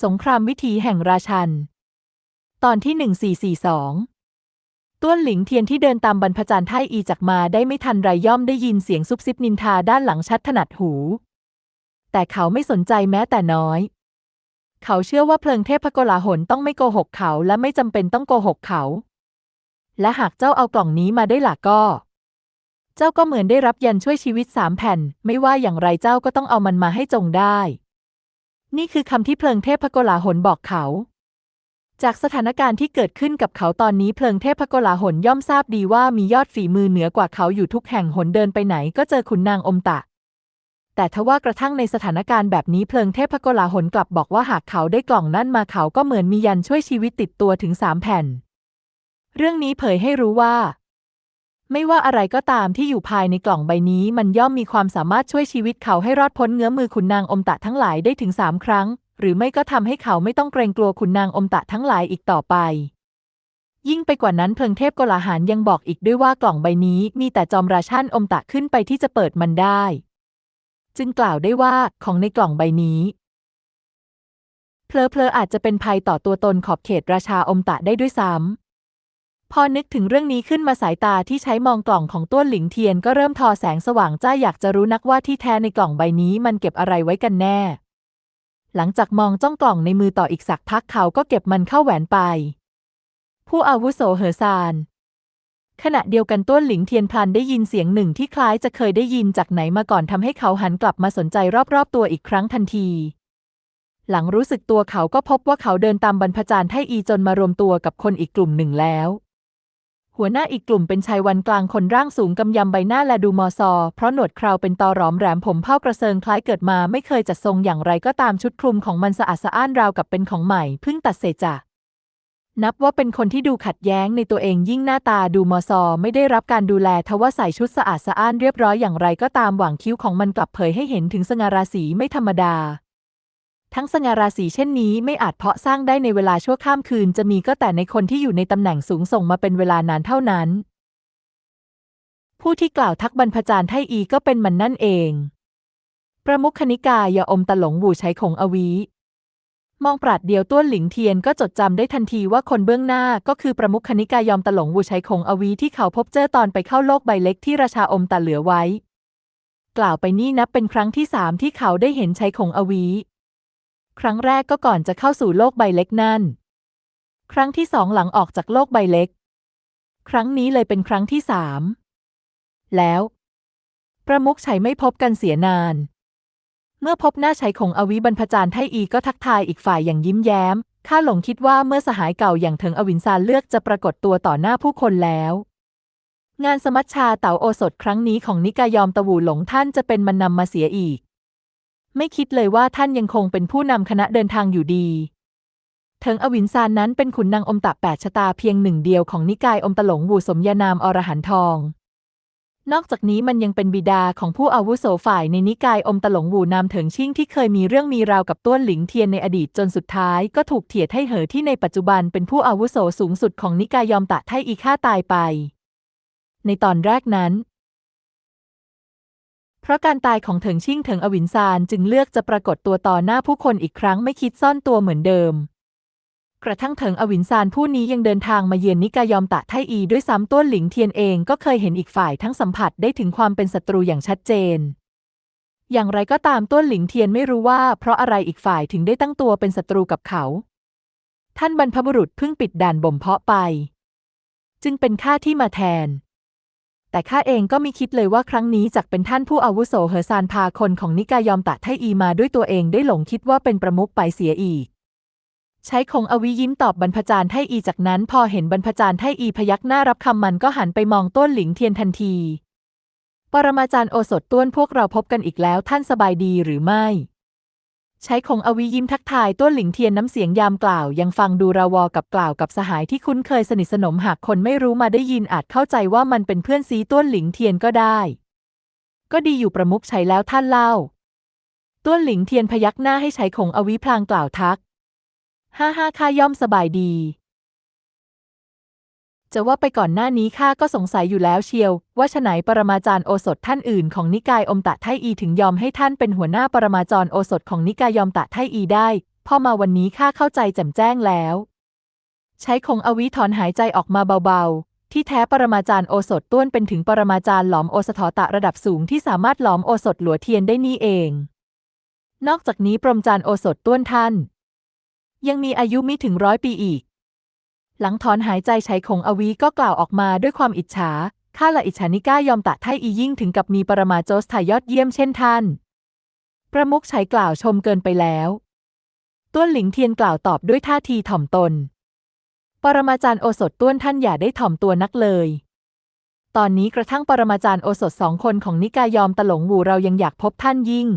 สงครามวิถีแห่งราชัน ตอนที่1442ต้วนหลิงเทียนที่เดินตามบรรพจารย์ไทอีจากมาได้ไม่ทันไรย่อมได้ยินเสียงซุบซิบนินทาด้านหลังชัดถนัดหู แต่เขาไม่สนใจแม้แต่น้อย เขาเชื่อว่าเพลิงเทพกลาหลต้องไม่โกหกเขาและไม่จำเป็นต้องโกหกเขา และหากเจ้าเอากล่องนี้มาได้หล่ะก็ เจ้าก็เหมือนได้รับยันช่วยชีวิตสามแผ่น ไม่ว่าอย่างไรเจ้าก็ต้องเอามันมาให้จงได้ นี่คือคำที่เพลิงเทพโกลาหลบอกเขา จากสถานการณ์ที่เกิดขึ้นกับเขาตอนนี้เพลิงเทพโกลาหลย่อมทราบดีว่ามียอดฝีมือเหนือกว่าเขาอยู่ทุกแห่งหนเดินไปไหนก็เจอขุนนางอมตะ แต่ทว่ากระทั่งในสถานการณ์แบบนี้เพลิงเทพโกลาหลกลับบอกว่าหากเขาได้กล่องนั่นมาเขาก็เหมือนมียันช่วยชีวิตติดตัวถึงสามแผ่น เรื่องนี้เผยให้รู้ว่า ไม่ว่าอะไรก็ตามที่อยู่ภายในกล่องใบนี้ มันย่อมมีความสามารถช่วยชีวิตเขาให้รอดพ้นเงื้อมือขุนนางอมตะทั้งหลายได้ถึงสามครั้ง หรือไม่ก็ทำให้เขาไม่ต้องเกรงกลัวขุนนางอมตะทั้งหลายอีกต่อไป ยิ่งไปกว่านั้นเพลิงเทพกลาหารยังบอกอีกด้วยว่ากล่องใบนี้มีแต่จอมราชันอมตะขึ้นไปที่จะเปิดมันได้ จึงกล่าวได้ว่าของในกล่องใบนี้เพลอๆอาจจะเป็นภัยต่อตัวตนขอบเขตราชาอมตะได้ด้วยซ้ำ พอนึกถึงเรื่องนี้ขึ้นมาสายตาที่ใช้มองกล่องของต้วนหลิงเทียนก็เริ่มทอแสงสว่างจ้าอยากจะรู้นักว่าที่แท้ในกล่องใบนี้มันเก็บอะไรไว้กันแน่ หลังจากมองจ้องกล่องในมือต่ออีกสักพักเขาก็เก็บมันเข้าแหวนไป ผู้อาวุโสเหอซานขณะเดียวกันต้วนหลิงเทียนพลันได้ยินเสียงหนึ่งที่คล้ายจะเคยได้ยินจากไหนมาก่อนทำให้เขาหันกลับมาสนใจรอบๆตัวอีกครั้งทันที หลังรู้สึกตัวเขาก็พบว่าเขาเดินตามบรรพจารย์ไทอีจนมารวมตัวกับคนอีกกลุ่มหนึ่งแล้ว หัวหน้าอีกกลุ่มเป็นชายวันกลางคนร่างสูงกำยำใบหน้าและดูมอซอ เพราะหนวดเคราเป็นตอหรอมแหลมผมเผ้ากระเซิงคล้ายเกิดมาไม่เคยจัดทรงอย่างไรก็ตามชุดคลุมของมันสะอาดสะอ้านราวกับเป็นของใหม่เพิ่งตัดเศษจากนับว่าเป็นคนที่ดูขัดแย้งในตัวเองยิ่งหน้าตาดูมอซอไม่ได้รับการดูแลทว่าใส่ชุดสะอาดสะอ้านเรียบร้อยอย่างไรก็ตามหว่างคิ้วของมันกลับเผยให้เห็นถึงสง่าราศีไม่ธรรมดา ทั้งสง่าราศีเช่นนี้ไม่อาจเพาะสร้างได้ในเวลาชั่วข้ามคืน จะมีก็แต่ในคนที่อยู่ในตำแหน่งสูงส่งมาเป็นเวลานานเท่านั้น ผู้ที่กล่าวทักบรรพจารย์ไทอีก็เป็นมันนั่นเอง ประมุขคณิกายาอมตะหลงบูใช้คงอวี มองปราดเดียวต้วนหลิงเทียนก็จดจำได้ทันทีว่าคนเบื้องหน้าก็คือประมุขคณิกายอมตะหลงบูใช้คงอวีที่เขาพบเจอตอนไปเข้าโลกใบเล็กที่ราชาอมตะเหลือไว้ กล่าวไปนี่นับเป็นครั้งที่สามที่เขาได้เห็นชัยคงอวี ครั้งแรกก็ก่อนจะเข้าสู่โลกใบเล็กนั่น ครั้งที่สองหลังออกจากโลกใบเล็ก ครั้งนี้เลยเป็นครั้งที่สาม แล้ว ประมุขชัยไม่พบกันเสียนาน เมื่อพบหน้าชัยคงอวิบรรพจารย์ไทอีก็ทักทายอีกฝ่ายอย่างยิ้มแย้ม ข้าหลงคิดว่าเมื่อสหายเก่าอย่างเถิงอวินซานเลือกจะปรากฏตัวต่อหน้าผู้คนแล้วงานสมัชชาเต๋าโอสถครั้งนี้ของนิกายอมตะวูหลงท่านจะเป็นมันนำมาเสียอีก ไม่คิดเลยว่าท่านยังคงเป็นผู้นำคณะเดินทางอยู่ดี เถิงอวินซานนั้นเป็นขุนนางอมตะแปดชะตาเพียงหนึ่งเดียวของนิกายอมตะหลงวูสมญานามอรหันทอง นอกจากนี้มันยังเป็นบิดาของผู้อาวุโสฝ่ายในนิกายอมตะหลงวูนามเถิงชิ่งที่เคยมีเรื่องมีราวกับต้วนหลิงเทียนในอดีตจนสุดท้ายก็ถูกเถียดให้เหอที่ในปัจจุบันเป็นผู้อาวุโสสูงสุดของนิกายยอมตะไทอีฆ่าตายไปในตอนแรกนั้น เพราะการตายของเถิงชิ่งเถิงอวินซานจึงเลือกจะปรากฏตัวต่อหน้าผู้คนอีกครั้งไม่คิดซ่อนตัวเหมือนเดิม กระทั่งเถิงอวินซานผู้นี้ยังเดินทางมาเยือนนิกายอมตะไทอีด้วยซ้ำต้วนหลิงเทียนเองก็เคยเห็นอีกฝ่ายทั้งสัมผัสได้ถึงความเป็นศัตรูอย่างชัดเจน อย่างไรก็ตามต้วนหลิงเทียนไม่รู้ว่า เพราะอะไรอีกฝ่ายถึงได้ตั้งตัวเป็นศัตรูกับเขา ท่านบรรพบุรุษเพิ่งปิดด่านบ่มเพาะไป จึงเป็นข้าที่มาแทน แต่ข้าเองก็ไม่คิดเลยว่าครั้งนี้จักเป็นท่านผู้อาวุโสเหอซานพาคนของนิกายอมตะไทอีมาด้วยตัวเองได้หลงคิดว่าเป็นประมุขไปเสียอีก ใช้คงอวิยิ้มตอบบรรพจารย์ไทอีจากนั้นพอเห็นบรรพจารย์ไทอีพยักหน้ารับคำมันก็หันไปมองต้นหลิงเทียนทันที ปรมาจารย์โอสถต้วนพวกเราพบกันอีกแล้วท่านสบายดีหรือไม่ ใช้คงอวิยิ้มทักทายต้นหลิงเทียนน้ำเสียงยามกล่าว ยังฟังดูราวอกับกล่าวกับสหายที่คุ้นเคยสนิทสนมหากคนไม่รู้มาได้ยินอาจเข้าใจว่ามันเป็นเพื่อนซีต้นหลิงเทียนก็ได้ ก็ดีอยู่ประมุกใช้แล้วท่านเล่าต้วนหลิงเทียนพยักหน้าให้ใช้คงอวิพลางกล่าวทักห้าห้าข้าย่อมสบายดี จะว่าไปก่อนหน้านี้ข้าก็สงสัยอยู่แล้วเชียว ว่าฉไหนปรมาจารย์โอสถท่านอื่นของนิกายอมตะไทอีถึงยอมให้ท่านเป็นหัวหน้าปรมาจารย์โอสถของนิกายอมตะไทอีได้ พอมาวันนี้ข้าเข้าใจแจ่มแจ้งแล้ว ใช้คงอวิถอนหายใจออกมาเบาๆ ที่แท้ปรมาจารย์โอสถต้วนเป็นถึงปรมาจารย์หลอมโอสถตะระดับสูงที่สามารถหลอมโอสถหลัวเทียนได้นี่เอง นอกจากนี้ปรมจารย์โอสถต้วนท่าน ยังมีอายุมิถึงร้อยปีอีก หลังถอนหายใจใช้คงอวีก็กล่าวออกมาด้วยความอิจฉา ข้าละอิจฉานิก้ายอมตะไทอียิ่งถึงกับมีปรมาโจสทายอดเยี่ยมเช่นท่าน ประมุขชัยกล่าวชมเกินไปแล้วต้วนหลิงเทียนกล่าวตอบด้วยท่าทีถ่อมตน ปรมาจารย์โอสถต้วนท่านอย่าได้ถ่อมตัวนักเลย ตอนนี้กระทั่งปรมาจารย์โอสถสองคนของนิกายอมตะหลงหวูเรายังอยากพบท่านยิ่ง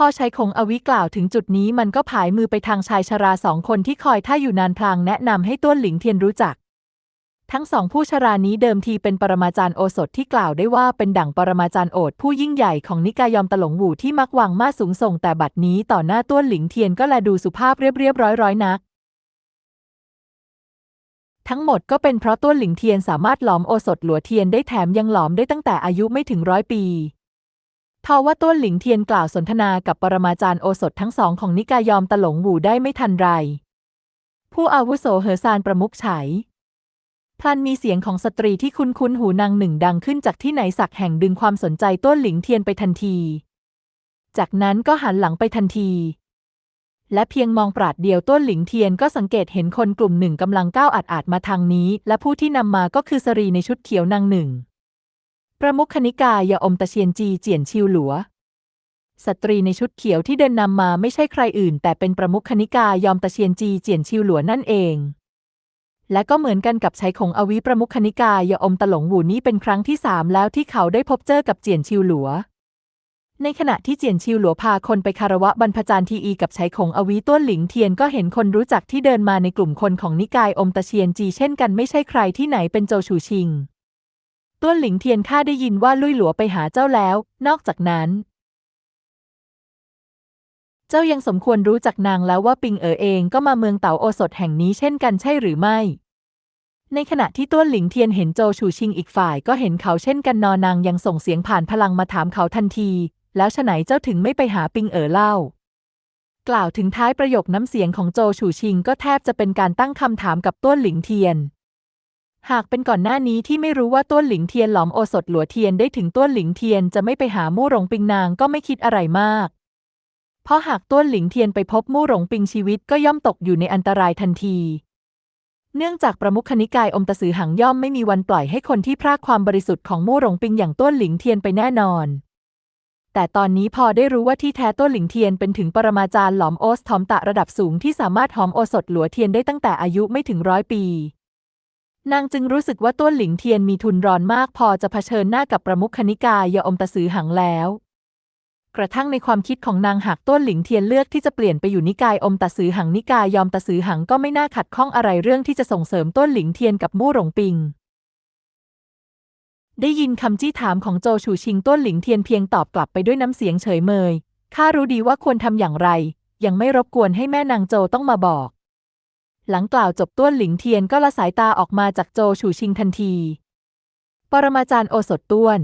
พอใช้คงอวิกล่าวถึงจุดนี้มันก็ผายมือไปทางชายชราสองคนที่คอยท่าอยู่นานพลางแนะนำให้ต้วนหลิงเทียนรู้จัก ทั้งสองผู้ชรานี้เดิมทีเป็นปรมาจารย์โอสถที่กล่าวได้ว่าเป็นดั่งปรมาจารย์โอษผู้ยิ่งใหญ่ของนิกายอมตหลงหวูที่มักวางมาสูงส่งแต่บัดนี้ต่อหน้าต้วนหลิงเทียนก็แลดูสุภาพเรียบเรียบร้อยร้อยนักทั้งหมดก็เป็นเพราะต้วนหลิงเทียนสามารถหลอมโอสถหลัวเทียนได้แถมยังหลอมได้ตั้งแต่อายุไม่ถึงร้อยปี ทว่าต้วนหลิงเทียนกล่าวสนทนากับปรมาจารย์โอสถทั้งสองของนิกายอมตหลงหวูได้ไม่ทันไร ผู้อาวุโสเหอซานประมุขไฉพลันมีเสียงของสตรีที่คุ้นคุ้นหูนางหนึ่งดังขึ้นจากที่ไหนสักแห่งดึงความสนใจต้วนหลิงเทียนไปทันที จากนั้นก็หันหลังไปทันที และเพียงมองปราดเดียวต้วนหลิงเทียนก็สังเกตเห็นคนกลุ่มหนึ่งกำลังก้าวอาดอาดมาทางนี้ และผู้ที่นำมาก็คือสรีในชุดเขียวนางหนึ่ง ประมุขคณิกายาอมตะเชียนจีเจียนชิวหลัว สตรีในชุดเขียวที่เดินนำมาไม่ใช่ใครอื่น แต่เป็นประมุขคณิกายอมตะเชียนจีเจียนชิวหลัวนั่นเอง และก็เหมือนกันกับชัยคงอวิประมุขคณิกายาอมตะหลงหวูนี้เป็นครั้งที่สามแล้วที่เขาได้พบเจอกับเจียนชิวหลัว ในขณะที่เจียนชิวหลัวพาคนไปคารวะบรรพจารย์ทีอีกับชัยคงอวีต้วนหลิงเทียนก็เห็นคนรู้จักที่เดินมาในกลุ่มคนของนิกายอมตะเชียนจีเช่นกันไม่ใช่ใครที่ไหนเป็นโจชูชิง ต้วนหลิงเทียนข้าได้ยินว่าลุยหลัวไปหาเจ้าแล้ว นอกจากนั้น เจ้ายังสมควรรู้จักนางแล้วว่าปิงเอ๋อเองก็มาเมืองเต๋าโอสถแห่งนี้เช่นกันใช่หรือไม่ ในขณะที่ต้วนหลิงเทียนเห็นโจชูชิงอีกฝ่ายก็เห็นเขาเช่นกันนอนางยังส่งเสียงผ่านพลังมาถามเขาทันที แล้วฉไหนเจ้าถึงไม่ไปหาปิงเอ๋อเล่า กล่าวถึงท้ายประโยคน้ำเสียงของโจชูชิงก็แทบจะเป็นการตั้งคำถามกับต้วนหลิงเทียน หากเป็นก่อนหน้านี้ที่ไม่รู้ว่าต้วนหลิงเทียนหลอมโอสถหลัวเทียนได้ถึงต้วนหลิงเทียนจะไม่ไปหามู่หลงปิงนางก็ไม่คิดอะไรมาก เพราะหากต้วนหลิงเทียนไปพบมู่หลงปิงชีวิตก็ย่อมตกอยู่ในอันตรายทันที เนื่องจากประมุขนิกายอมตะซือหังย่อมไม่มีวันปล่อยให้คนที่พรากความบริสุทธิ์ของมู่หลงปิงอย่างต้วนหลิงเทียนไปแน่นอน แต่ตอนนี้พอได้รู้ว่าที่แท้ต้วนหลิงเทียนเป็นถึงปรมาจารย์หลอมโอสทอมตะระดับสูงที่สามารถหอมโอสถหลัวเทียนได้ตั้งแต่อายุไม่ถึงร้อยปี นางจึงรู้สึกว่าต้วนหลิงเทียนมีทุนร้อนมากพอจะเผชิญหน้ากับประมุขคณิกายาอมตะซือหังแล้ว กระทั่งในความคิดของนางหากต้วนหลิงเทียนเลือกที่จะเปลี่ยนไปอยู่นิกายอมตะซือหังนิกายยอมตะซือหังก็ไม่น่าขัดข้องอะไรเรื่องที่จะส่งเสริมต้วนหลิงเทียนกับมู่หลงปิง ได้ยินคำจี้ถามของโจชูชิงต้วนหลิงเทียนเพียงตอบกลับไปด้วยน้ำเสียงเฉยเมยข้ารู้ดีว่าควรทำอย่างไร ยังไม่รบกวนให้แม่นางโจต้องมาบอก หลังกล่าวจบต้วนหลิงเทียนก็ละสายตาออกมาจากโจชูชิงทันที ปรมาจารย์โอสถต้วน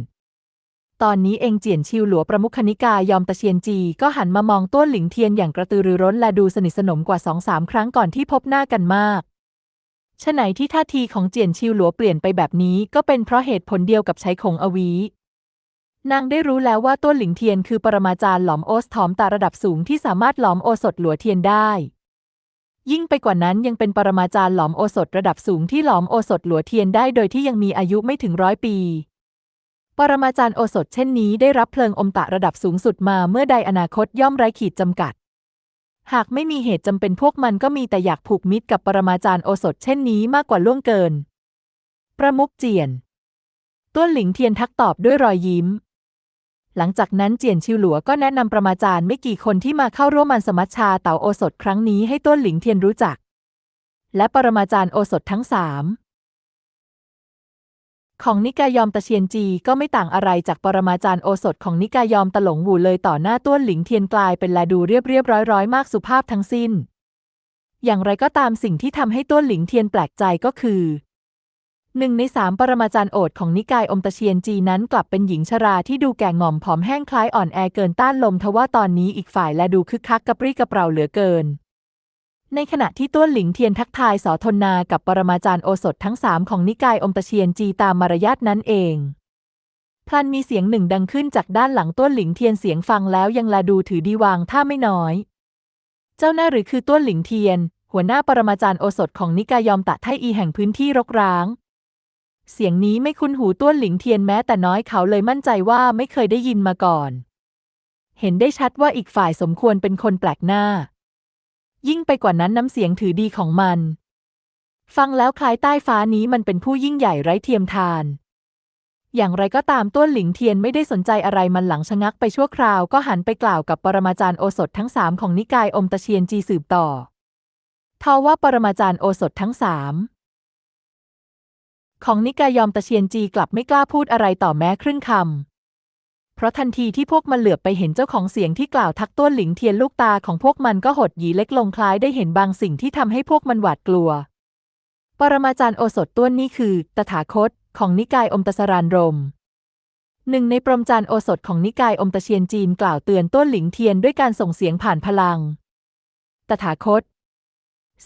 ตอนนี้เองเจียนชิวหลัวประมุขคณิกายอมตะเชียนจีก็หันมามองต้วนหลิงเทียนอย่างกระตือรือร้นและดูสนิทสนมกว่าสองสามครั้งก่อนที่พบหน้ากันมากฉไหนที่ท่าทีของเจียนชิวหลัวเปลี่ยนไปแบบนี้ก็เป็นเพราะเหตุผลเดียวกับใช้คงอวี นางได้รู้แล้วว่าต้วนหลิงเทียนคือปรมาจารย์หลอมโอสถอมตาระดับสูงที่สามารถหลอมโอสถหลัวเทียนได้ ยิ่งไปกว่านั้นยังเป็นปรมาจารย์หลอมโอสถระดับสูงที่หลอมโอสถหลัวเทียนได้โดยที่ยังมีอายุไม่ถึงร้อยปี ปรมาจารย์โอสถเช่นนี้ได้รับเพลิงอมตะระดับสูงสุดมาเมื่อใดอนาคตย่อมไร้ขีดจำกัด หากไม่มีเหตุจำเป็นพวกมันก็มีแต่อยากผูกมิตรกับปรมาจารย์โอสถเช่นนี้มากกว่าล่วงเกิน ประมุกเจียน ต้วนหลิงเทียนทักตอบด้วยรอยยิ้ม หลังจากนั้นเจียนชิวหลัวก็แนะนำประมาจารย์ไม่กี่คนที่มาเข้าร่วมมันสมัชชาเต่าโอสถครั้งนี้ให้ต้วนหลิงเทียนรู้จัก และปรมาจารย์โอสถทั้งสามของนิกายอมตะเชียนจีก็ไม่ต่างอะไรจากปรมาจารย์โอสถของนิกายอมตะหลงหวูเลยต่อหน้าต้วนหลิงเทียนกลายเป็นแลดูเรียบเรียบร้อยร้อยมากสุภาพทั้งสิ้น อย่างไรก็ตามสิ่งที่ทำให้ต้วนหลิงเทียนแปลกใจก็คือ หนึ่งในสามปรมาจารย์โอษฐ์ของนิกายอมตะเชียนจีนั้นกลับเป็นหญิงชราที่ดูแก่ง่อมผอมแห้งคล้ายอ่อนแอเกินต้านลมทว่าตอนนี้อีกฝ่ายและดูคึกคักกระปรี้กระเปร่าเหลือเกิน ในขณะที่ต้วนหลิงเทียนทักทายสอทนนากับปรมาจารย์โอสถทั้งสามของนิกายอมตะเชียนจีตามมารยาทนั้นเองพลันมีเสียงหนึ่งดังขึ้นจากด้านหลังต้วนหลิงเทียนเสียงฟังแล้วยังลาดูถือดีวางท่าไม่น้อย เจ้าหน้าหรือคือต้วนหลิงเทียน หัวหน้าปรมาจารย์โอสถของนิกายยอมตะไทอีแห่งพื้นที่รกร้าง เสียงนี้ไม่คุ้นหูต้วนหลิงเทียนแม้แต่น้อยเขาเลยมั่นใจว่าไม่เคยได้ยินมาก่อน เห็นได้ชัดว่าอีกฝ่ายสมควรเป็นคนแปลกหน้า ยิ่งไปกว่านั้นน้ำเสียงถือดีของมัน ฟังแล้วคล้ายใต้ฟ้านี้มันเป็นผู้ยิ่งใหญ่ไร้เทียมทาน อย่างไรก็ตามต้วนหลิงเทียนไม่ได้สนใจอะไรมันหลังชะงักไปชั่วคราวก็หันไปกล่าวกับปรมาจารย์โอสถทั้งสามของนิกายอมตะเชียนจีสืบต่อทว่าปรมาจารย์โอสถทั้งสาม ของนิกายยอมตะเชียนจีกลับไม่กล้าพูดอะไรต่อแม้ครึ่งคำ เพราะทันทีที่พวกมันเหลือบไปเห็นเจ้าของเสียงที่กล่าวทักต้วนหลิงเทียนลูกตาของพวกมันก็หดหยีเล็กลงคล้ายได้เห็นบางสิ่งที่ทำให้พวกมันหวาดกลัว ปรมาจารย์โอสถต้วนนี่คือ ตถาคต ของนิกายอมตะสรานรมหนึ่งในปรมจารย์โอสถของนิกายอมตะเชียนจีนกล่าวเตือนต้วนหลิงเทียนด้วยการส่งเสียงผ่านพลัง ตถาคต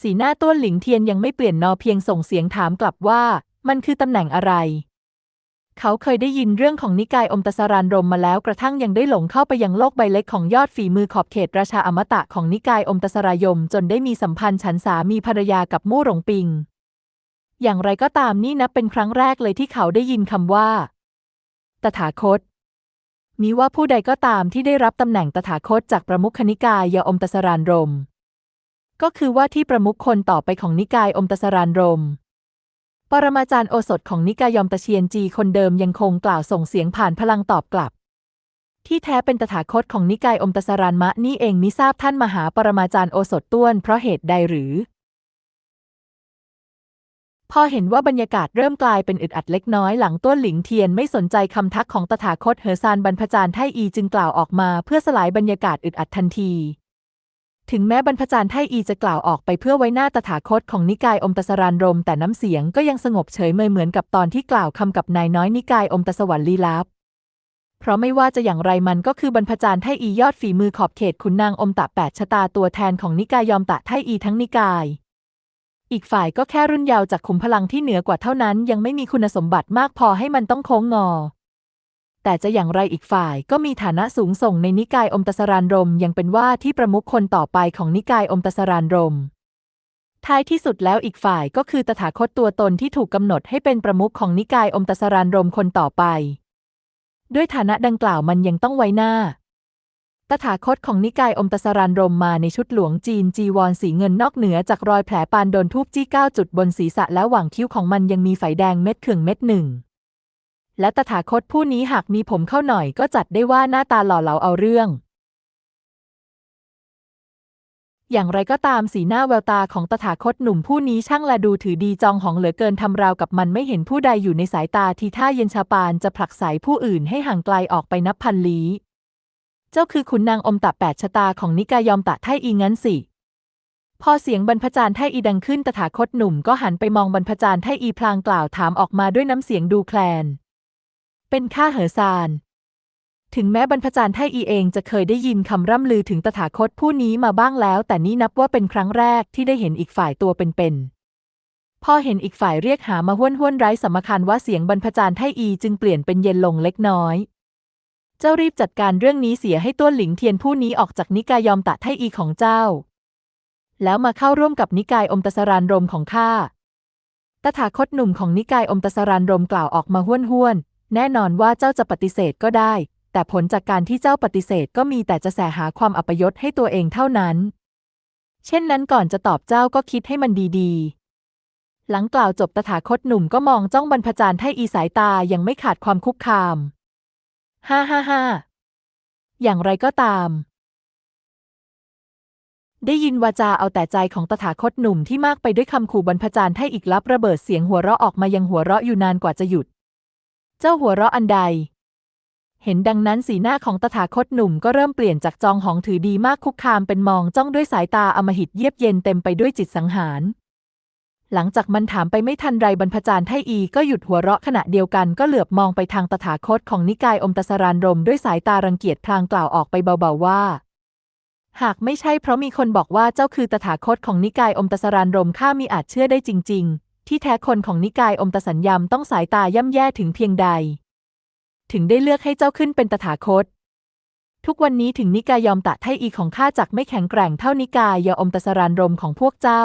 สีหน้าต้วนหลิงเทียนยังไม่เปลี่ยนนอเพียงส่งเสียงถามกลับว่า มันคือตำแหน่งอะไร เขาเคยได้ยินเรื่องของนิกายอมตะสรานรมมาแล้วกระทั่งยังได้หลงเข้าไปยังโลกใบเล็กของยอดฝีมือขอบเขตราชาอมตะของนิกายอมตะสรายม จนได้มีสัมพันธ์ฉันสามีภรรยากับมู่หลงปิง อย่างไรก็ตามนี่นับเป็นครั้งแรกเลยที่เขาได้ยินคำว่า ตถาคตมีว่าผู้ใดก็ตามที่ได้รับตำแหน่งตถาคตจากประมุขนิกายยอมตะสรานรม ก็คือว่าที่ประมุขคนต่อไปของนิกายอมตะสรานรม ปรมาจารย์โอสถของนิกายอมตะเชียนจีคนเดิมยังคงกล่าวส่งเสียงผ่านพลังตอบกลับ ที่แท้เป็นตถาคตของนิกายอมตะสรานมะนี่เองมิทราบท่านมหาปรมาจารย์โอสถต้วนเพราะเหตุใดหรือ พอเห็นว่าบรรยากาศเริ่มกลายเป็นอึดอัดเล็กน้อยหลังต้วนหลิงเทียนไม่สนใจคำทักของตถาคตเหอซานบรรพจารย์ไทอีจึงกล่าวออกมาเพื่อสลายบรรยากาศอึดอัดทันที ถึงแม้บรรพจารย์ไทอีจะกล่าวออกไปเพื่อไว้หน้าตถาคตของนิกายอมตะสรานรม แต่น้ำเสียงก็ยังสงบเฉยเมยเหมือนกับตอนที่กล่าวคำกับนายน้อยนิกายอมตะสวรรค์ลีลับเพราะไม่ว่าจะอย่างไรมันก็คือบรรพจารย์ไทอียอดฝีมือขอบเขตขุนนางอมตะแปดชะตาตัวแทนของนิกายยอมตะไทอีทั้งนิกาย อีกฝ่ายก็แค่รุ่นยาวจากขุมพลังที่เหนือกว่าเท่านั้น ยังไม่มีคุณสมบัติมากพอให้มันต้องโค้งงอ แต่จะอย่างไรอีกฝ่ายก็มีฐานะสูงส่งในนิกายอมตะสรานรมยังเป็นว่าที่ประมุขคนต่อไปของนิกายอมตะสรานรม ท้ายที่สุดแล้วอีกฝ่ายก็คือตถาคตตัวตนที่ถูกกำหนดให้เป็นประมุขของนิกายอมตะสรานรมคนต่อไป ด้วยฐานะดังกล่าวมันยังต้องไว้หน้า ตถาคตของนิกายอมตะสรานรมมาในชุดหลวงจีนจีวรสีเงินนอกเหนือจากรอยแผลปานโดนทูบจี้เก้าจุดบนศีรษะและหว่างคิ้วของมันยังมีไฝแดงเม็ดเขื่องเม็ดหนึ่ง และตถาคตผู้นี้หากมีผมเข้าหน่อยก็จัดได้ว่าหน้าตาหล่อเหลาเอาเรื่อง อย่างไรก็ตามสีหน้าแววตาของตถาคตหนุ่มผู้นี้ช่างละดูถือดีจองหองเหลือเกินทำราวกับมันไม่เห็นผู้ใดอยู่ในสายตาทีท่าเย็นชาปานจะผลักไสผู้อื่นให้ห่างไกลออกไปนับพันลี้ เจ้าคือขุนนางอมตะแปดชะตาของนิกายยอมตะไทอีงั้นสิพอเสียงบรรพจารย์ไทอีดังขึ้นตถาคตหนุ่มก็หันไปมองบรรพจารย์ไทอีพลางกล่าวถามออกมาด้วยน้ำเสียงดูแคลน เป็นข้าเหอซาน ถึงแม้บรรพจารย์ไทอีเองจะเคยได้ยินคำร่ำลือถึงตถาคตผู้นี้มาบ้างแล้ว แต่นี้นับว่าเป็นครั้งแรกที่ได้เห็นอีกฝ่ายตัวเป็นๆ พอเห็นอีกฝ่ายเรียกหามาห้วนห้วนๆไร้สมคัญว่าเสียงบรรพจารย์ไทอีจึงเปลี่ยนเป็นเย็นลงเล็กน้อย เจ้ารีบจัดการเรื่องนี้เสียให้ต้วนหลิงเทียนผู้นี้ออกจากนิกายยอมตะไทอีของเจ้า แล้วมาเข้าร่วมกับนิกายอมตะสรานรมของข้าตถาคตหนุ่มของนิกายอมตะสรานรมกล่าวออกมาห้วนห้วนๆ แน่นอนว่าเจ้าจะปฏิเสธก็ได้ แต่ผลจากการที่เจ้าปฏิเสธก็มีแต่จะแสหาความอัปยศให้ตัวเองเท่านั้น เช่นนั้นก่อนจะตอบเจ้าก็คิดให้มันดีๆ หลังกล่าวจบตถาคตหนุ่มก็มองจ้องบรรพจารย์ไทอีสายตายังไม่ขาดความคุกคามฮ่าฮ่าฮ่าอย่างไรก็ตาม ได้ยินวาจาเอาแต่ใจของตถาคตหนุ่มที่มากไปด้วยคำขู่บรรพจารย์ไทอีกลับระเบิดเสียงหัวเราะออกมายังหัวเราะอยู่นานกว่าจะหยุด เจ้าหัวเราะอันใด เห็นดังนั้นสีหน้าของตถาคตหนุ่มก็เริ่มเปลี่ยนจากจองหองถือดีมากคุกคามเป็นมองจ้องด้วยสายตาอมหิตเยียบเย็นเต็มไปด้วยจิตสังหาร หลังจากมันถามไปไม่ทันไรบรรพจารย์ไทอีก็หยุดหัวเราะขณะเดียวกันก็เหลือบมองไปทางตถาคตของนิกายอมตสรานรมด้วยสายตารังเกียจพลางกล่าวออกไปเบาๆว่าหากไม่ใช่เพราะมีคนบอกว่าเจ้าคือตถาคตของนิกายอมตสรานรมข้ามีอาจเชื่อได้จริง ๆ ที่แท้คนของนิกายอมตสัญญามต้องสายตาย่ำแย่ถึงเพียงใด ถึงได้เลือกให้เจ้าขึ้นเป็นตถาคต ทุกวันนี้ถึงนิกายยอมตะไทอีของข้าจักไม่แข็งแกร่งเท่านิกายยออมตสรานรมของพวกเจ้า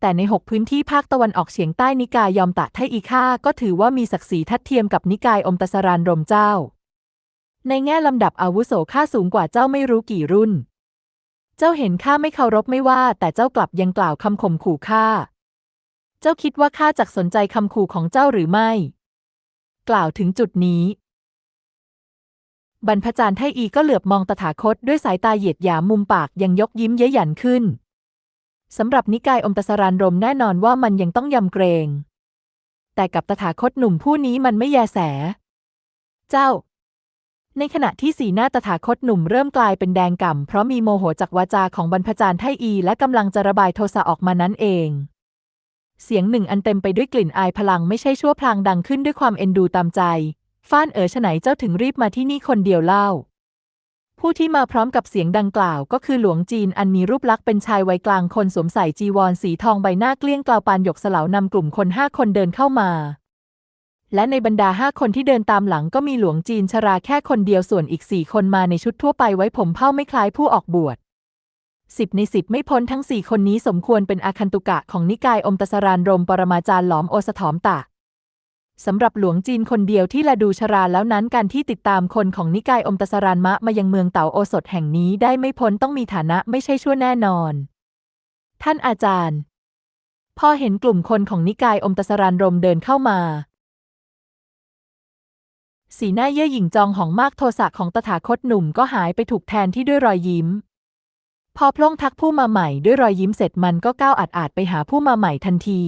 แต่ในหกพื้นที่ภาคตะวันออกเฉียงใต้นิกายยอมตะไทอีข้าก็ถือว่ามีศักดิ์ศรีทัดเทียมกับนิกายอมตสรานรมเจ้า ในแง่ลำดับอาวุโสข้าสูงกว่าเจ้าไม่รู้กี่รุ่น เจ้าเห็นข้าไม่เคารพไม่ว่า แต่เจ้ากลับยังกล่าวคำข่มขู่ข้า เจ้าคิดว่าข้าจักสนใจคำขู่ของเจ้าหรือไม่ กล่าวถึงจุดนี้ บรรพจารย์ไทอีก็เหลือบมองตถาคตด้วยสายตาเหยียดหยามมุมปากยังยกยิ้มเย้ยหยันขึ้นสำหรับนิกายอมตสรานรมแน่นอนว่ามันยังต้องยำเกรง แต่กับตถาคตหนุ่มผู้นี้มันไม่แยแส เจ้า ในขณะที่สีหน้าตถาคตหนุ่มเริ่มกลายเป็นแดงก่ำเพราะมีโมโหจากวาจาของบรรพจารย์ไทอีและกำลังจะระบายโทสะออกมานั้นเอง เสียงหนึ่งอันเต็มไปด้วยกลิ่นอายพลังไม่ใช่ชั่วพลางดังขึ้นด้วยความเอ็นดูตามใจ ฟ้านเอ๋อฉไหนเจ้าถึงรีบมาที่นี่คนเดียวเล่า ผู้ที่มาพร้อมกับเสียงดังกล่าวก็คือหลวงจีนอันมีรูปลักษณ์เป็นชายวัยกลางคนสวมใส่จีวรสีทองใบหน้าเกลี้ยงกล่าวปานหยกเสลานำกลุ่มคนห้าคนเดินเข้ามา และในบรรดาห้าคนที่เดินตามหลังก็มีหลวงจีนชราแค่คนเดียวส่วนอีกสี่คนมาในชุดทั่วไปไว้ผมเผ้าไม่คล้ายผู้ออกบวช สิบในสิบไม่พ้นทั้งสี่คนนี้สมควรเป็นอาคันตุกะของนิกายอมตสรานรมปรมาจารย์หลอมโอสถอมตะสำหรับหลวงจีนคนเดียวที่ละดูชราแล้วนั้นการที่ติดตามคนของนิกายอมตสรานมะมายังเมืองเต๋าโอสถแห่งนี้ได้ไม่พ้นต้องมีฐานะไม่ใช่ชั่วแน่นอน ท่านอาจารย์ พอเห็นกลุ่มคนของนิกายอมตสรานรมเดินเข้ามา สีหน้าเย่อหยิ่งจองหองมากโทสะของตถาคตหนุ่มก็หายไปถูกแทนที่ด้วยรอยยิ้ม พอพล่งทักผู้มาใหม่ด้วยรอยยิ้มเสร็จมันก็ก้าวอาดอาดไปหาผู้มาใหม่ทันที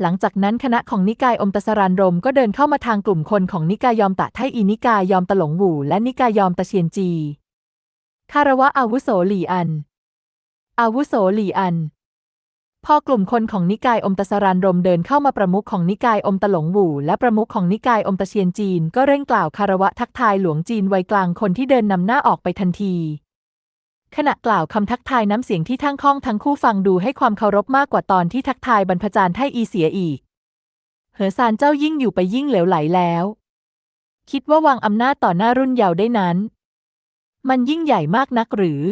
หลังจากนั้นคณะของนิกายอมตสรานรมก็เดินเข้ามาทางกลุ่มคนของนิกายยอมตะไทอีนิกายยอมตะหลงหวูและนิกายยอมตะเชียนจีคารวะอาวุโสหลี่อัน อาวุโสหลี่อัน พอกลุ่มคนของนิกายอมตสรานรมเดินเข้ามาประมุขของนิกายอมตะหลงหวูและประมุขของนิกายอมตะเชียนจีน ก็เร่งกล่าวคารวะทักทายหลวงจีนวัยกลางคนที่เดินนำหน้าออกไปทันที ขณะกล่าวคำทักทายน้ำเสียงที่ทั้งข้องทั้งคู่ฟังดูให้ความเคารพมากกว่าตอนที่ทักทายบรรพจารย์ไทอีเสียอีก เหอซานเจ้ายิ่งอยู่ไปยิ่งเหลวไหลแล้ว คิดว่าวางอำนาจต่อหน้ารุ่นเยาว์ได้นั้น มันยิ่งใหญ่มากนักหรือ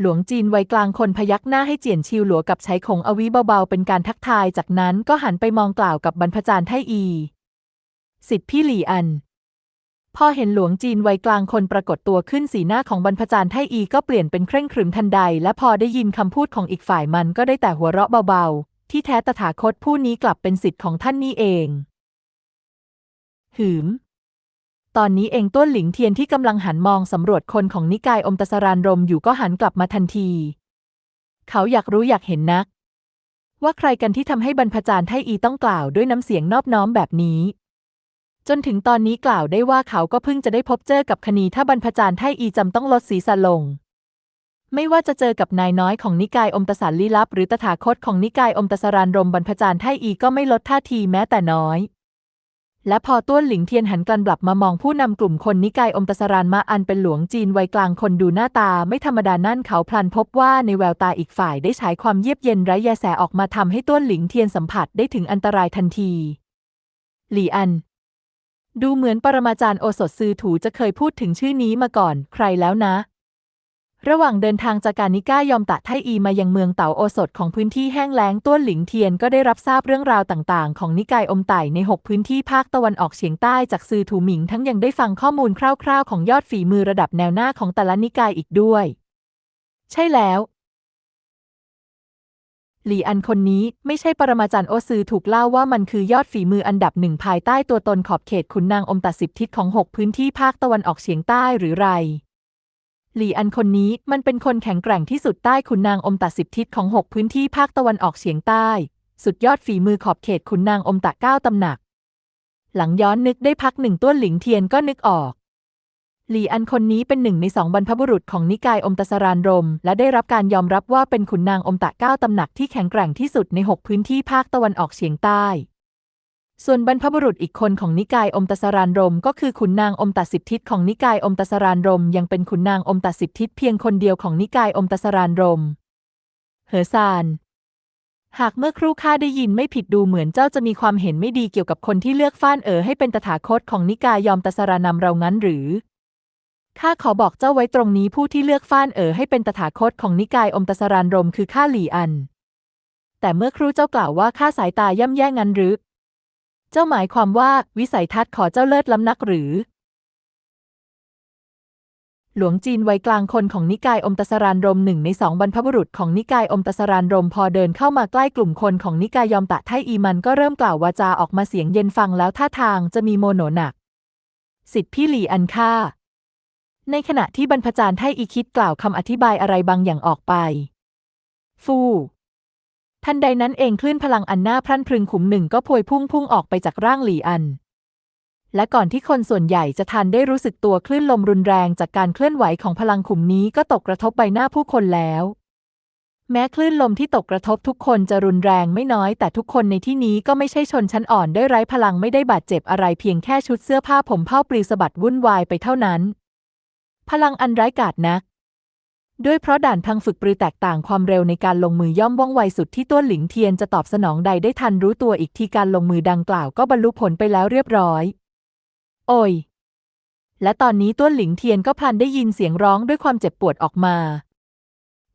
หลวงจีนวัยกลางคนพยักหน้าให้เจียนชิวหลัวกับใช้คงอวิเบาๆเป็นการทักทายจากนั้นก็หันไปมองกล่าวกับบรรพจารย์ไทอี สิทธิพี่หลี่อัน พอเห็นหลวงจีนวัยกลางคนปรากฏตัวขึ้นสีหน้าของบรรพจารย์ไทอีก็เปลี่ยนเป็นเคร่งขรึมทันใด และพอได้ยินคำพูดของอีกฝ่ายมันก็ได้แต่หัวเราะเบาๆ ที่แท้ตถาคตผู้นี้กลับเป็นสิทธิ์ของท่านนี่เอง หืม ตอนนี้เองต้นหลิงเทียนที่กำลังหันมองสำรวจคนของนิกายอมตสรานรมอยู่ก็หันกลับมาทันที เขาอยากรู้อยากเห็นนัก ว่าใครกันที่ทำให้บรรพจารย์ไทอีต้องกล่าวด้วยน้ำเสียงนอบน้อมแบบนี้ จนถึงตอนนี้กล่าวได้ว่าเขาก็เพิ่งจะได้พบเจอกับคณีถ้าบรรพจารย์ไทอีจำต้องลดศีรษะลง ไม่ว่าจะเจอกับนายน้อยของนิกายอมตสารลี้ลับ หรือตถาคตของนิกายอมตสรานรมบรรพจารย์ไทอีก็ไม่ลดท่าทีแม้แต่น้อย และพอต้วนหลิงเทียนหันกลันกลับมามองผู้นำกลุ่มคนนิกายอมตสรานมาอันเป็นหลวงจีนวัยกลางคนดูหน้าตาไม่ธรรมดานั่นเขาพลันพบว่าในแววตาอีกฝ่ายได้ฉายความเยียบเย็นไร้แยแสออกมาทำให้ต้วนหลิงเทียนสัมผัสได้ถึงอันตรายทันที หลี่อัน ดูเหมือนปรมาจารย์โอสถซือถูจะเคยพูดถึงชื่อนี้มาก่อน ใครแล้วนะ ระหว่างเดินทางจากการนิก้ายอมตะไทอีมายังเมืองเต๋าโอสถของพื้นที่แห้งแล้งต้วนหลิงเทียนก็ได้รับทราบเรื่องราวต่างๆ ของนิกายอมไต่ใน 6 พื้นที่ภาคตะวันออกเฉียงใต้จากซือถูหมิงทั้งยังได้ฟังข้อมูลคร่าว ๆ ของยอดฝีมือระดับแนวหน้าของแต่ละนิกายอีกด้วย ใช่แล้ว หลี่อันคนนี้ไม่ใช่ปรมาจารย์โอซือถูกเล่าว่ามันคือยอดฝีมืออันดับหนึ่งภายใต้ตัวตนขอบเขตขุนนางอมตะสิบทิศของหกพื้นที่ภาคตะวันออกเฉียงใต้หรือไรหลี่อันคนนี้มันเป็นคนแข็งแกร่งที่สุดใต้ขุนนางอมตะสิบทิศของหกพื้นที่ภาคตะวันออกเฉียงใต้ สุดยอดฝีมือขอบเขตขุนนางอมตะเก้าตำหนัก หลังย้อนนึกได้พักหนึ่งต้วนหลิงเทียนก็นึกออก หลี่อันคนนี้เป็นหนึ่งในสองบรรพบุรุษของนิกายอมตะสรานรม และได้รับการยอมรับว่าเป็นขุนนางอมตะเก้าตำหนักที่แข็งแกร่งที่สุดในหกพื้นที่ภาคตะวันออกเฉียงใต้ ส่วนบรรพบุรุษอีกคนของนิกายอมตะสรานรม ก็คือขุนนางอมตะสิบทิศของนิกายอมตะสรานรม ยังเป็นขุนนางอมตะสิบทิศเพียงคนเดียวของนิกายอมตะสรานรม เหอซาน หากเมื่อครู่ข้าได้ยินไม่ผิดดูเหมือนเจ้าจะมีความเห็นไม่ดีเกี่ยวกับคนที่เลือกฟ้านเอ๋อให้เป็นตถาคตของนิกายยอมตะสรานำเรางั้นหรือ ข้าขอบอกเจ้าไว้ตรงนี้ผู้ที่เลือกฟ้านเอ๋อให้เป็นตถาคตของนิกายอมตะสรานรมคือข้าหลี่อัน แต่เมื่อครู่เจ้ากล่าวว่าข้าสายตาย่ำแย่งั้นหรือ เจ้าหมายความว่าวิสัยทัศน์ขอเจ้าเลิศล้ำนักหรือ หลวงจีนวัยกลางคนของนิกายอมตะสรานรมหนึ่งในสองบรรพบุรุษของนิกายอมตะสรานรมพอเดินเข้ามาใกล้กลุ่มคนของนิกายยอมตะไทอีมันก็เริ่มกล่าววาจาออกมาเสียงเย็นฟังแล้วท่าทางจะมีโมโหนหนัก สิทธิพี่หลีอันค่า ในขณะที่บรรพจารย์ไทอีคิดกล่าวคำอธิบายอะไรบางอย่างออกไป ฟูทันใดนั้นเองคลื่นพลังอันน่าพรั่นพรึงขุมหนึ่งก็พวยพุ่งพุ่งออกไปจากร่างหลีอัน และก่อนที่คนส่วนใหญ่จะทันได้รู้สึกตัวคลื่นลมรุนแรงจากการเคลื่อนไหวของพลังขุมนี้ก็ตกกระทบใบหน้าผู้คนแล้ว แม้คลื่นลมที่ตกกระทบทุกคนจะรุนแรงไม่น้อย แต่ทุกคนในที่นี้ก็ไม่ใช่ชนชั้นอ่อนได้ไร้พลังไม่ได้บาดเจ็บอะไรเพียงแค่ชุดเสื้อผ้าผมเผ้าปลิวสะบัดวุ่นวายไปเท่านั้น พลังอันไร้กาจนัก ด้วยเพราะด่านพังฝึกปรือแตกต่างความเร็วในการลงมือย่อมว่องไวสุดที่ต้วหลิงเทียนจะตอบสนองใดได้ทันรู้ตัวอีกทีการลงมือดังกล่าวก็บรรลุผลไปแล้วเรียบร้อย โอยและตอนนี้ต้วหลิงเทียนก็พลันได้ยินเสียงร้องด้วยความเจ็บปวดออกมา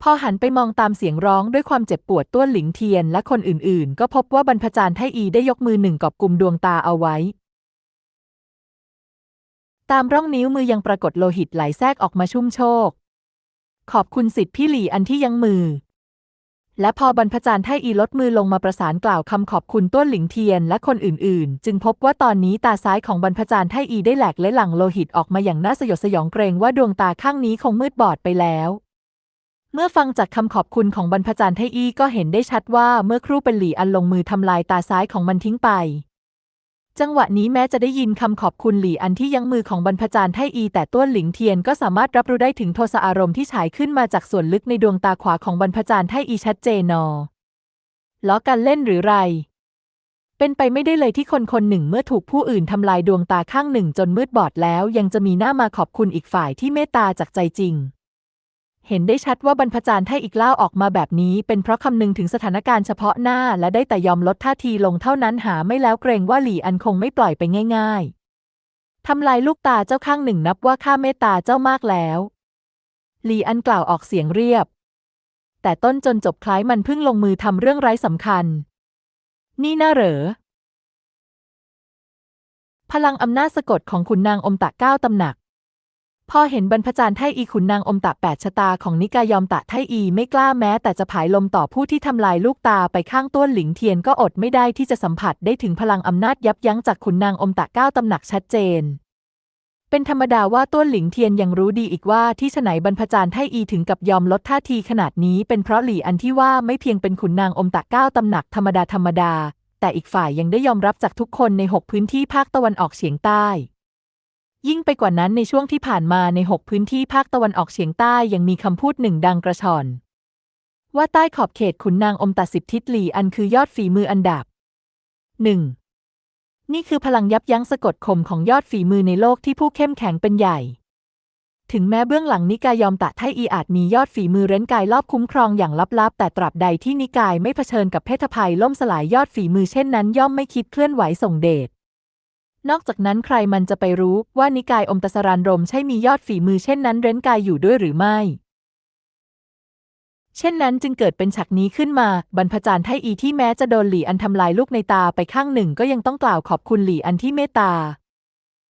พอหันไปมองตามเสียงร้องด้วยความเจ็บปวดต้วหลิงเทียนและคนอื่นๆ ก็พบว่าบรรพจารย์ไทอีได้ยกมือหนึ่งกอบกลุ่มดวงตาเอาไว้ ตามร่องนิ้วมือยังปรากฏโลหิตไหลแทรกออกมาชุ่มโชคขอบคุณสิทธิ์พี่หลี่อันที่ยังมือ และพอบรรพจารย์ไทอีลดมือลงมาประสานกล่าวคำขอบคุณต้วนหลิงเทียนและคนอื่นๆ จึงพบว่าตอนนี้ตาซ้ายของบรรพจารย์ไทอีได้แหลกและหลั่งโลหิตออกมาอย่างน่าสยดสยองเกรงว่าดวงตาข้างนี้คงมืดบอดไปแล้วเมื่อฟังจากคำขอบคุณของบรรพจารย์ไทอีก็เห็นได้ชัดว่าเมื่อครู่เป็นหลี่อันลงมือทำลายตาซ้ายของมันทิ้งไป จังหวะนี้แม้จะได้ยินคำขอบคุณหลี่อันที่ยั้งมือของบรรพจารย์ไทอี แต่ต้วนหลิงเทียนก็สามารถรับรู้ได้ถึงโทสะอารมณ์ที่ฉายขึ้นมาจากส่วนลึกในดวงตาขวาของบรรพจารย์ไทอีชัดเจนนอล้อกันเล่นหรือไร เป็นไปไม่ได้เลยที่คนคนหนึ่งเมื่อถูกผู้อื่นทำลายดวงตาข้างหนึ่งจนมืดบอดแล้ว ยังจะมีหน้ามาขอบคุณอีกฝ่ายที่เมตตาจากใจจริง เห็นได้ชัดว่าบรรพจารย์ไทอีกเล่าออกมาแบบนี้ เป็นเพราะคำนึงถึงสถานการณ์เฉพาะหน้า และได้แต่ยอมลดท่าทีลงเท่านั้นหาไม่แล้วเกรงว่าหลี่อันคงไม่ปล่อยไปง่าย ๆ ทำลายลูกตาเจ้าข้างหนึ่งนับว่าข้าเมตตาเจ้ามากแล้ว หลี่อันกล่าวออกเสียงเรียบ แต่ต้นจนจบคล้ายมันเพิ่งลงมือทำเรื่องไร้สำคัญ นี่น่าเหรอ พลังอำนาจสะกดของขุนนางอมตะเก้าตำหนัก พอเห็นบรรพจารย์ไทอีขุนนางอมตะแปดชะตาของนิกายยอมตะไทอีไม่กล้าแม้แต่จะผายลมต่อผู้ที่ทำลายลูกตาไปข้างต้นหลิงเทียนก็อดไม่ได้ที่จะสัมผัสได้ถึงพลังอำนาจยับยั้งจากขุนนางอมตะเก้าตำหนักชัดเจน เป็นธรรมดาว่าต้นหลิงเทียนยังรู้ดีอีกว่าที่ฉไหนบรรพจารย์ไทอีถึงกับยอมลดท่าทีขนาดนี้ เป็นเพราะหลี่อันที่ว่าไม่เพียงเป็นขุนนางอมตะเก้าตำหนักธรรมดาธรรมดาแต่อีกฝ่ายยังได้ยอมรับจากทุกคนในหกพื้นที่ภาคตะวันออกเฉียงใต้ ยิ่งไปกว่านั้นในช่วงที่ผ่านมาในหกพื้นที่ภาคตะวันออกเฉียงใต้ยังมีคำพูดหนึ่งดังกระชอน ว่าใต้ขอบเขตขุนนางอมตะสิบทิศหลีอันคือยอดฝีมืออันดับหนึ่งนี่คือพลังยับยั้งสะกดข่มของยอดฝีมือในโลกที่ผู้เข้มแข็งเป็นใหญ่ ถึงแม้เบื้องหลังนิกายยอมตะไทอีอาจมียอดฝีมือเร้นกายรอบคุ้มครองอย่างลับๆ แต่ตราบใดที่นิกายไม่เผชิญกับเพศภัยล่มสลายยอดฝีมือเช่นนั้น ย่อมไม่คิดเคลื่อนไหวส่งเดช นอกจากนั้นใครมันจะไปรู้ว่านิกายอมตะสรานรมใช่มียอดฝีมือเช่นนั้นเร้นกายอยู่ด้วยหรือไม่ เช่นนั้นจึงเกิดเป็นฉากนี้ขึ้นมา บรรพจารย์ไทอีที่แม้จะโดนหลี่อันทำลายลูกในตาไปข้างหนึ่งก็ยังต้องกล่าวขอบคุณหลี่อันที่เมตตา